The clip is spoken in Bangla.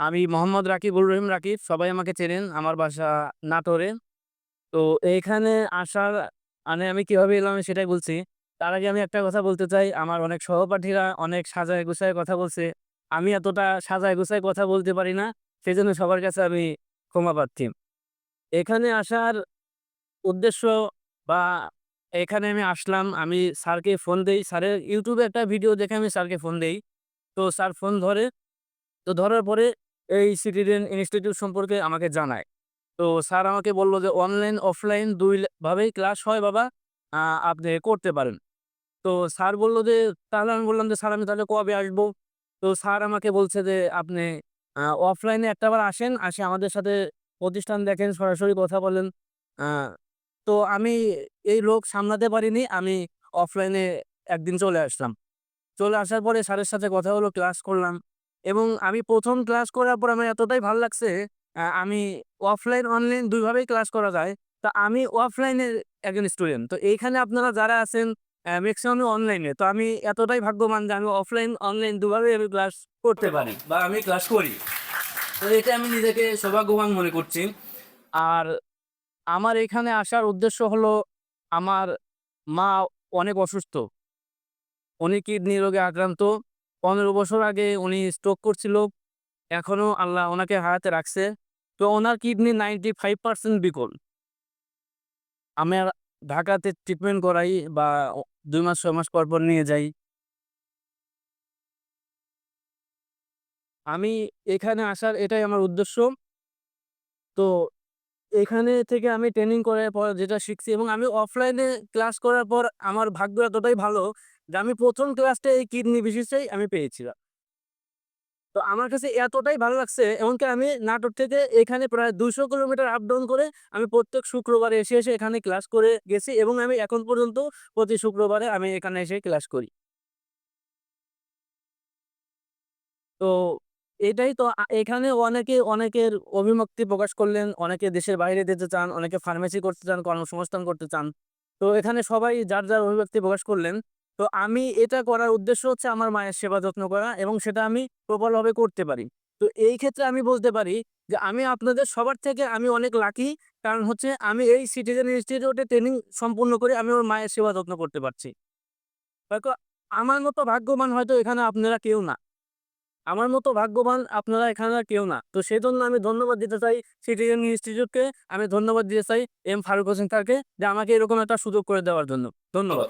আমি মোহাম্মদ রাকিবুল রহিম রাকিব, সবাই আমাকে চেনেন আমার বাসা নাটোরে। তো এইখানে আসার মানে আমি কীভাবে এলাম সেটাই বলছি। তার আগে আমি একটা কথা বলতে চাই, আমার অনেক সহপাঠীরা অনেক সাজায় গুছায় কথা বলছে। আমি এতটা সাজায় গুছায় কথা বলতে পারি না সেই জন্য সবার কাছে আমি ক্ষমা প্রার্থী। এখানে আসার উদ্দেশ্য বা এখানে আমি আসলাম, আমি স্যারকে ফোন দেই। স্যারের ইউটিউবে একটা ভিডিও দেখে আমি স্যারকে ফোন দেই। তো স্যার ফোন ধরে, তো ধরার পরে এই সিটিজেন ইনস্টিটিউট সম্পর্কে আমাকে জানায়। তো স্যার আমাকে বলল যে, অনলাইন, অফলাইন দুই ভাবেই ক্লাস হয় বাবা। আপনি করতে পারেন। তো স্যার বলল যে, তাহলে আমি বললাম যে, স্যার আমি তাহলে কবে আসব? তো স্যার আমাকে বলছে যে, আপনি অফলাইনে একটাবার আসেন, আসে আমাদের সাথে প্রতিষ্ঠান দেখেন, সরাসরি কথা বলেন। তো আমি এই লোক সামলাতে পারিনি, আমি অফলাইনে একদিন চলে আসলাম। চলে আসার পরে স্যারের সাথে কথা হলো, ক্লাস করলাম। এবং আমি প্রথম ক্লাস করার পর আমার এতটাই ভালো লাগছে আমি অফলাইন, অনলাইন দুইভাবেই ক্লাস করা যায়। তো আমি অফলাইনের একজন স্টুডেন্ট। তো এইখানে আপনারা যারা আছেন ম্যাক্সিমাম অনলাইনে। তো আমি এতটাই ভাগ্যবান যে আমি অফলাইন, অনলাইন দুভাবেই আমি ক্লাস করতে পারি বা আমি ক্লাস করি। তো এটা আমি নিজেকে সৌভাগ্যবান মনে করছি। আর আমার এখানে আসার উদ্দেশ্য হলো, আমার মা অনেক অসুস্থ। উনি কিডনি রোগে আক্রান্ত। পনেরো বছর আগে উনি স্ট্রোক করছিল এখনও আল্লাহ ওনাকে হারাতে রাখছে। তো ওনার কিডনি নাইনটি ফাইভ পার্সেন্ট বিকল। আমি আর ঢাকাতে ট্রিটমেন্ট করাই বা দুই মাস, ছয় মাস পর পর নিয়ে যাই। আমি এখানে আসার এটাই আমার উদ্দেশ্য। তো এখানে থেকে আমি ট্রেনিং করার পর যেটা শিখছি এবং আমি অফলাইনে ক্লাস করার পর আমার ভাগ্য এতটাই ভালো যে আমি প্রথম ক্লাসটা এই কিডনি বিশেষেই আমি পেয়েছিলাম। তো আমার কাছে এতটাই ভালো লাগছে এমনকি আমি নাটোর থেকে এখানে প্রায় দুশো কিলোমিটার আপ ডাউন করে আমি প্রত্যেক শুক্রবারে এসে এসে এখানে ক্লাস করে গেছি এবং আমি এখন পর্যন্ত প্রতি শুক্রবারে আমি এখানে এসে ক্লাস করি। তো এটাই তো এখানে অনেকে, অনেকের অভিমুক্তি প্রকাশ করলেন, অনেকে দেশের বাইরে যেতে চান, অনেকে ফার্মেসি করতে চান, কর্মসংস্থান করতে চান। তো এখানে সবাই যার যার অভিব্যক্তি প্রকাশ করলেন। তো আমি এটা করার উদ্দেশ্য হচ্ছে আমার মায়ের সেবা যত্ন করা এবং সেটা আমি প্রবলভাবে করতে পারি। তো এই ক্ষেত্রে আমি বলতে পারি যে আমি আপনাদের সবার থেকে আমি অনেক লাকি কারণ হচ্ছে আমি এই সিটিজেন ইনস্টিটিউটে ট্রেনিং সম্পূর্ণ করে আমি ওর মায়ের সেবা যত্ন করতে পারছি। আমার মতো ভাগ্যবান হয়তো এখানে আপনারা কেউ না। আমার মতো ভাগ্যবান আপনারা এখানে কেউ না। তো সেই জন্য আমি ধন্যবাদ দিতে চাই সিটিজেন ইনস্টিটিউটকে, আমি ধন্যবাদ দিতে চাই এম ফারুক হোসেন স্যারকে যে আমাকে এরকম একটা সুযোগ করে দেওয়ার জন্য। ধন্যবাদ।